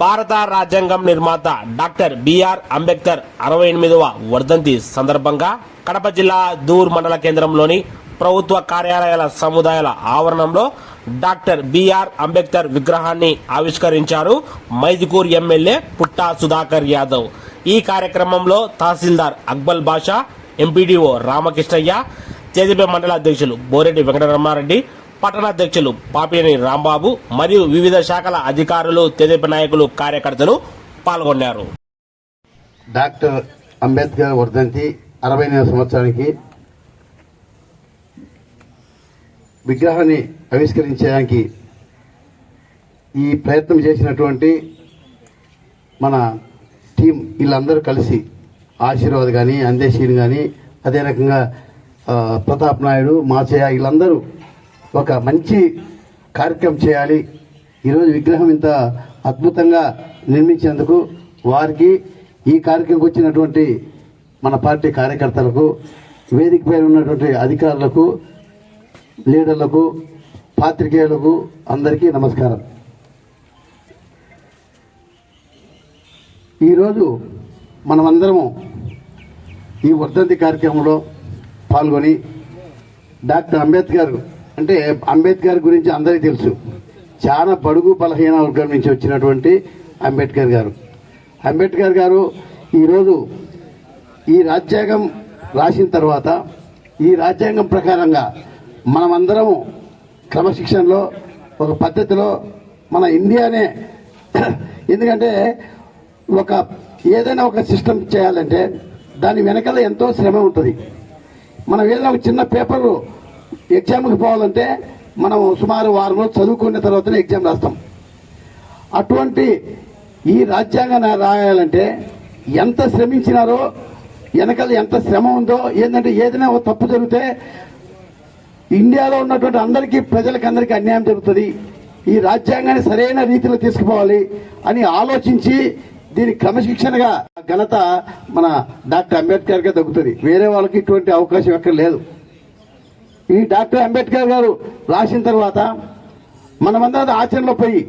భారత రాజ్యాంగం నిర్మాత డాక్టర్ బిఆర్ అంబేద్కర్ అరవై ఎనిమిదవ వర్ధంతి సందర్భంగా కడప జిల్లా దూర్ మండల కేంద్రంలోని ప్రభుత్వ కార్యాలయాల సముదాయాల ఆవరణంలో డాక్టర్ బిఆర్ అంబేద్కర్ విగ్రహాన్ని ఆవిష్కరించారు మైదుకూర్ ఎమ్మెల్యే పుట్టా సుధాకర్ యాదవ్. ఈ కార్యక్రమంలో తహసీల్దార్ అక్బల్ బాషా ఎంపీడీఓ రామకృష్ణయ్య తేజపే మండల అధ్యక్షులు బోరెడ్డి వెంకటరమారెడ్డి పట్టణాధ్యక్షులు పాపినేని రాంబాబు మరియు వివిధ శాఖల అధికారులు తెదేప నాయకులు కార్యకర్తలు పాల్గొన్నారు. డాక్టర్ అంబేద్కర్ వర్ధంతి అరవై సంవత్సరానికి విగ్రహాన్ని ఆవిష్కరించడానికి ఈ ప్రయత్నం చేసినటువంటి మన టీం వీళ్ళందరూ కలిసి ఆశీర్వాద్ కానీ అందేశీని కానీ అదే రకంగా ప్రతాప్ నాయుడు మాచయ్య వీళ్ళందరూ ఒక మంచి కార్యక్రమం చేయాలి. ఈరోజు విగ్రహం ఇంత అద్భుతంగా నిర్మించేందుకు వారికి ఈ కార్యక్రమంకి వచ్చినటువంటి మన పార్టీ కార్యకర్తలకు వేదిక పైన ఉన్నటువంటి అధికారులకు లీడర్లకు పాత్రికేయులకు అందరికీ నమస్కారం. ఈరోజు మనమందరము ఈ వర్ధంతి కార్యక్రమంలో పాల్గొని డాక్టర్ అంబేద్కర్ అంటే అంబేద్కర్ గురించి అందరికీ తెలుసు. చాలా బడుగు బలహీన వర్గం నుంచి వచ్చినటువంటి అంబేద్కర్ గారు. అంబేద్కర్ గారు ఈరోజు ఈ రాజ్యాంగం రాసిన తర్వాత ఈ రాజ్యాంగం ప్రకారంగా మనమందరము క్రమశిక్షణలో ఒక పద్ధతిలో మన ఇండియానే ఎందుకంటే ఒక ఏదైనా ఒక సిస్టమ్ చేయాలంటే దాని వెనకాల ఎంతో శ్రమ ఉంటుంది. మనం ఏదైనా ఒక చిన్న పేపర్ ఎగ్జామ్కి పోవాలంటే మనం సుమారు వారం రోజులు చదువుకున్న తర్వాతనే ఎగ్జామ్ రాస్తాం. అటువంటి ఈ రాజ్యాంగాన్ని రాయాలంటే ఎంత శ్రమించినారో వెనకాల ఎంత శ్రమ ఉందో ఏంటంటే ఏదైనా ఒక తప్పు జరిగితే ఇండియాలో ఉన్నటువంటి అందరికీ ప్రజలకు అందరికీ అన్యాయం జరుగుతుంది. ఈ రాజ్యాంగాన్ని సరైన రీతిలో తీసుకుపోవాలి అని ఆలోచించి దీని క్రమశిక్షణగా ఘనత మన డాక్టర్ అంబేద్కర్గా దక్కుతుంది. వేరే వాళ్ళకి ఇటువంటి అవకాశం ఎక్కడ లేదు. ఈ డాక్టర్ అంబేద్కర్ గారు రాసిన తర్వాత మనమందరం ఆచరణలో పోయి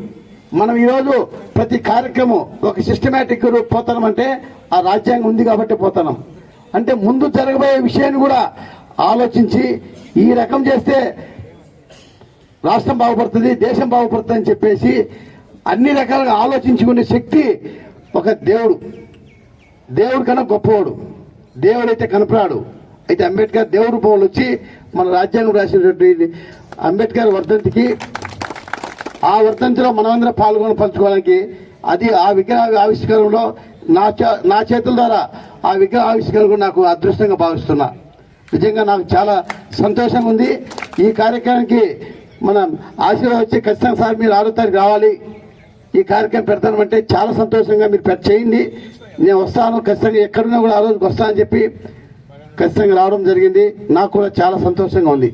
మనం ఈరోజు ప్రతి కార్యక్రమం ఒక సిస్టమేటిక్ పోతున్నామంటే ఆ రాజ్యాంగం ఉంది కాబట్టి పోతాం అంటే ముందు జరగబోయే విషయాన్ని కూడా ఆలోచించి ఈ రకం చేస్తే రాష్ట్రం బాగుపడుతుంది దేశం బాగుపడుతుంది అని చెప్పేసి అన్ని రకాలుగా ఆలోచించుకునే శక్తి ఒక దేవుడు. దేవుడు కన్నా గొప్పవాడు. దేవుడైతే కనపరాడు అయితే అంబేద్కర్ దేవుడు రూపంలో వచ్చి మన రాజ్యాంగం రాసినటువంటి అంబేద్కర్ వర్ధంతికి ఆ వర్ధంతిలో మనమందరం పాల్గొని పంచుకోవడానికి అది ఆ విగ్రహ ఆవిష్కరణలో నా చే- నా చేతుల ద్వారా ఆ విగ్రహ ఆవిష్కరణ నాకు అదృష్టంగా భావిస్తున్నా. నిజంగా నాకు చాలా సంతోషంగా ఉంది. ఈ కార్యక్రమానికి మనం ఆశీర్వాదం వచ్చి ఖచ్చితంగా సార్ మీరు ఆరో తారీఖు రావాలి. ఈ కార్యక్రమం పెడతామంటే చాలా సంతోషంగా మీరు పెద్ద చేయండి. నేను వస్తాను. ఖచ్చితంగా ఎక్కడున్నా కూడా ఆ రోజుకి వస్తానని చెప్పి ఖచ్చితంగా రావడం జరిగింది. నాకు కూడా చాలా సంతోషంగా ఉంది.